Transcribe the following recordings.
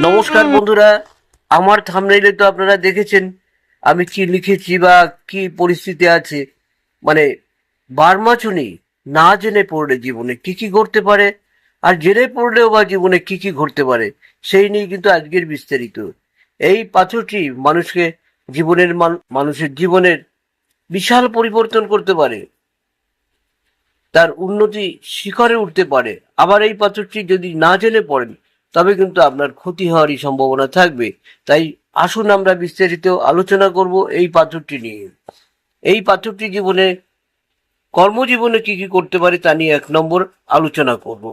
নমস্কার বন্ধুরা আমার থামনেইলে তো আপনারা দেখেছেন আমি কি লিখেছি বা কি পরিস্থিতি আছে মানে বারমাচুনি না জেনে পড়লে জীবনে কি কি ঘটতে পারে আর জেনে পড়লেও বা জীবনে কি কি ঘটতে পারে সেই নিয়ে কিন্তু আজকের বিস্তারিত। এই পাথরটি মানুষকে জীবনের মান- মানুষের জীবনের বিশাল পরিবর্তন করতে পারে তার উন্নতি শিখরে উঠতে পারে। আবার এই পাথরটি যদি না জেনে পড়েন তবে কিন্তু আপনার ক্ষতি হওয়ারই সম্ভাবনা থাকবে। তাই আসুন আমরা বিস্তারিত আলোচনা করব এই পাথরটি নিয়ে। এই পাথরটি জীবনে, কর্মজীবনে কি কি করতে পারে তা নিয়ে এক নম্বর আলোচনা করব।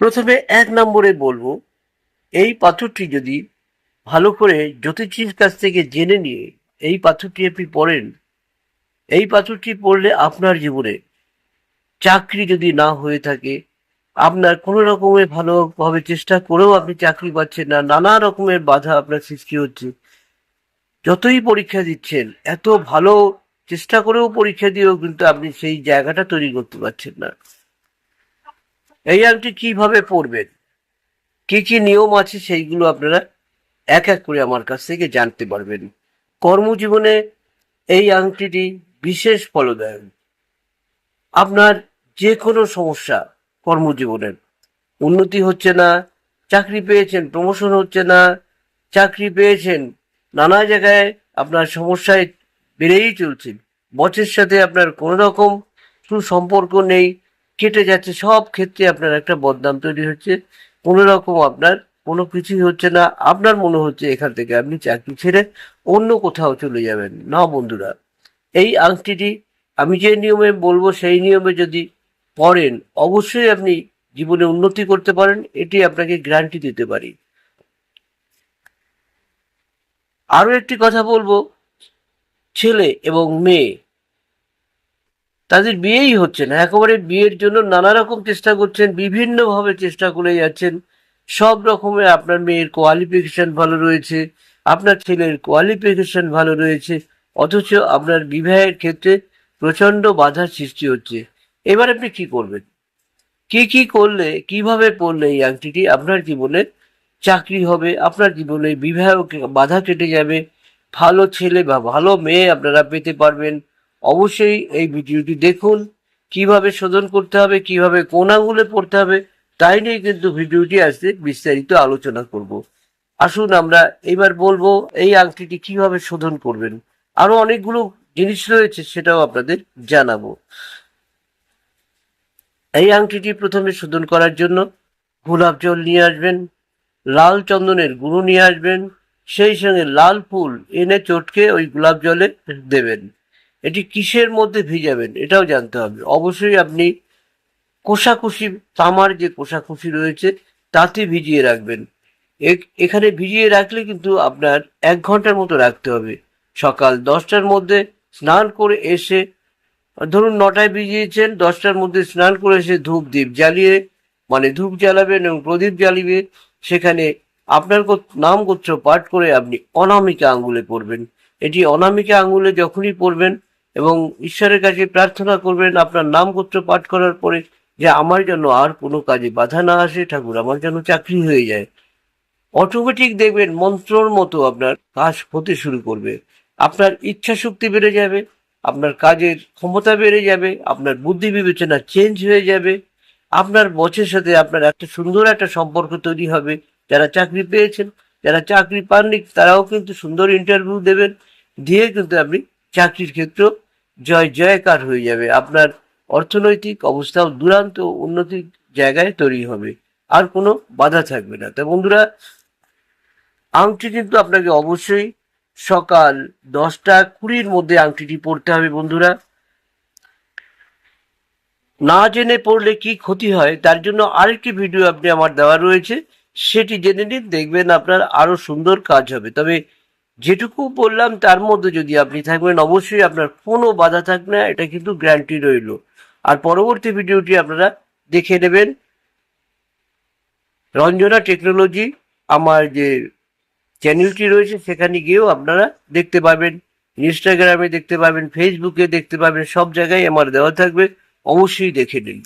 প্রথমে এক নম্বরে বলব, এই পাথরটি যদি ভালো করে জ্যোতিষীর কাছ থেকে জেনে নিয়ে এই পাথরটি আপনি পড়েন, এই পাথরটি পড়লে আপনার জীবনে চাকরি যদি না হয়ে থাকে আপনার কোনো রকমের ভালোভাবে চেষ্টা করেও আপনি চাকরি পাচ্ছেন না, নানা রকমের বাধা আপনার সৃষ্টি হচ্ছে। যতই পরীক্ষা দিচ্ছেন, এত ভালো চেষ্টা করেও পরীক্ষা দিয়েও কিন্তু আপনি সেই জায়গাটা তৈরি করতে পারছেন না। এই আংটি কীভাবে পড়বেন কি কি নিয়ম আছে সেইগুলো আপনারা এক এক করে আমার কাছ থেকে জানতে পারবেন। কর্মজীবনে এই আংটিটি বিশেষ ফলদায়ক। আপনার যে কোনো সমস্যা কর্মজীবনের। উন্নতি হচ্ছে না, চাকরি পেয়েছেন প্রমোশন হচ্ছে না, চাকরি পেয়েছেন, নানা জায়গায় আপনার সমস্যায় বেড়েই চলছে। বসের সাথে আপনার কোনো রকম সুসম্পর্ক নেই, কেটে যাচ্ছে, সব ক্ষেত্রে আপনার একটা বদনাম তৈরি হচ্ছে। কোনো রকম আপনার কোনো কিছুই হচ্ছে না, আপনার মনে হচ্ছে এখান থেকে আপনি চাকরি ছেড়ে অন্য কোথাও চলে যাবেন। না বন্ধুরা, এই আংটিটি আমি যে নিয়মে বলব, সেই নিয়মে যদি পড়েন, অবশ্যই আপনি জীবনে উন্নতি করতে পারেন, এটি আপনাকে গ্যারান্টি দিতে পারি। আরও একটি কথা বলব, ছেলে এবং মেয়ে, তাদের বিয়েই হচ্ছে না, একেবারে বিয়ের জন্য নানা রকম চেষ্টা করছেন, বিভিন্নভাবে চেষ্টা করে যাচ্ছেন, সব রকমের আপনার মেয়ের কোয়ালিফিকেশন ভালো রয়েছে, আপনার ছেলের কোয়ালিফিকেশন ভালো রয়েছে, অথচ আপনার বিবাহের ক্ষেত্রে প্রচণ্ড বাধার সৃষ্টি হচ্ছে। এবার আপনি কি করবেন? কি কি করলে, কীভাবে পড়লে এই আংটিটি? আপনার জীবনে চাকরি হবে, আপনার জীবনে বিবাহ বাধা কেটে যাবে, ভালো ছেলে বা ভালো মেয়ে আপনারা পেতে পারবেন। অবশ্যই এই ভিডিওটি দেখুন, কীভাবে শোধন করতে হবে, কীভাবে কোন পড়তে হবে, তাই নিয়ে কিন্তু ভিডিওটি আজকে বিস্তারিত আলোচনা করব। আসুন আমরা এবার বলব এই আংটিটি কীভাবে শোধন করবেন। আরও অনেকগুলো জিনিস রয়েছে, সেটাও আপনাদের জানাব। এই আংটিটি প্রথমে শোধন করার জন্য গোলাপ জল নিয়ে আসবেন, লাল চন্দনের গুঁড়ো নিয়ে আসবেন, সেই সঙ্গে লাল ফুল এনে চটকে ওই গোলাপ জলে দেবেন। এটি কিসের মধ্যে ভিজাবেন এটাও জানতে হবে। অবশ্যই আপনি কোষাকুষি, তামার যে কোষাকুষি রয়েছে তাতে ভিজিয়ে রাখবেন। এখানে ভিজিয়ে রাখলে কিন্তু আপনার এক ঘণ্টার মতো রাখতে হবে। সকাল দশটার মধ্যে স্নান করে এসে ধরুন নটায় ভিজিয়েছেন দশটার মধ্যে স্নান করে এসে ধূপ দ্বীপ জ্বালিয়ে মানে ধূপ জ্বালাবেন এবং প্রদীপ জ্বালিয়ে সেখানে আপনার নাম গোত্র পাঠ করে আপনি অনামিকা আঙ্গুলে পড়বেন। এটি অনামিকা আঙ্গুলে যখনই পড়বেন এবং ঈশ্বরের কাছে প্রার্থনা করবেন আপনার নাম গোত্র পাঠ করার পরে যে আমার জন্য আর কোনো কাজে বাধা না আসে, ঠাকুর আমার জন্য চাকরি হয়ে যায়। অটোমেটিক দেখবেন মন্ত্রর মতো আপনার কাজ হতে শুরু করবে। আপনার ইচ্ছা শক্তি বেড়ে যাবে। আপনার কাজের ক্ষমতা বেড়ে যাবে, আপনার বুদ্ধি বিবেচনা চেঞ্জ হয়ে যাবে, আপনার বসের সাথে আপনার একটা সুন্দর একটা সম্পর্ক তৈরি হবে। যারা চাকরি পেয়েছেন, যারা চাকরি পাননি, তারাও কিন্তু সুন্দর ইন্টারভিউ দেবেন, দিয়ে কিন্তু আপনি চাকরির ক্ষেত্র জয় জয়কার হয়ে যাবে। আপনার অর্থনৈতিক অবস্থাও দুরান্ত উন্নতির জায়গায় তৈরি হবে। আর কোনো বাধা থাকবে না। তো বন্ধুরা, আংটি কিন্তু আপনাকে অবশ্যই সকাল দশটা কুড়ির মধ্যে আংটিটি পড়তে হবে, বন্ধুরা। না জেনে পড়লে কি ক্ষতি হয়, তার জন্য আরেকটি ভিডিও আপনি আমার দেওয়া রয়েছে, সেটি জেনে নিন, দেখবেন আপনার আরও সুন্দর কাজ হবে। তবে যেটুকু বললাম, তার মধ্যে যদি আপনি থাকবেন, অবশ্যই আপনার কোনো বাধা থাকবে না, এটা কিন্তু গ্যারান্টি রইল। আর পরবর্তী ভিডিওটি আপনারা দেখে নেবেন। রঞ্জনা টেকনোলজি, আমার যে চ্যানেলটি রয়েছে, সেখানে গিয়েও আপনারা দেখতে পাবেন ইনস্টাগ্রামে দেখতে পাবেন ফেসবুকে দেখতে পাবেন, সব জায়গায় আমার দেওয়া থাকবে, অবশ্যই দেখে নিন।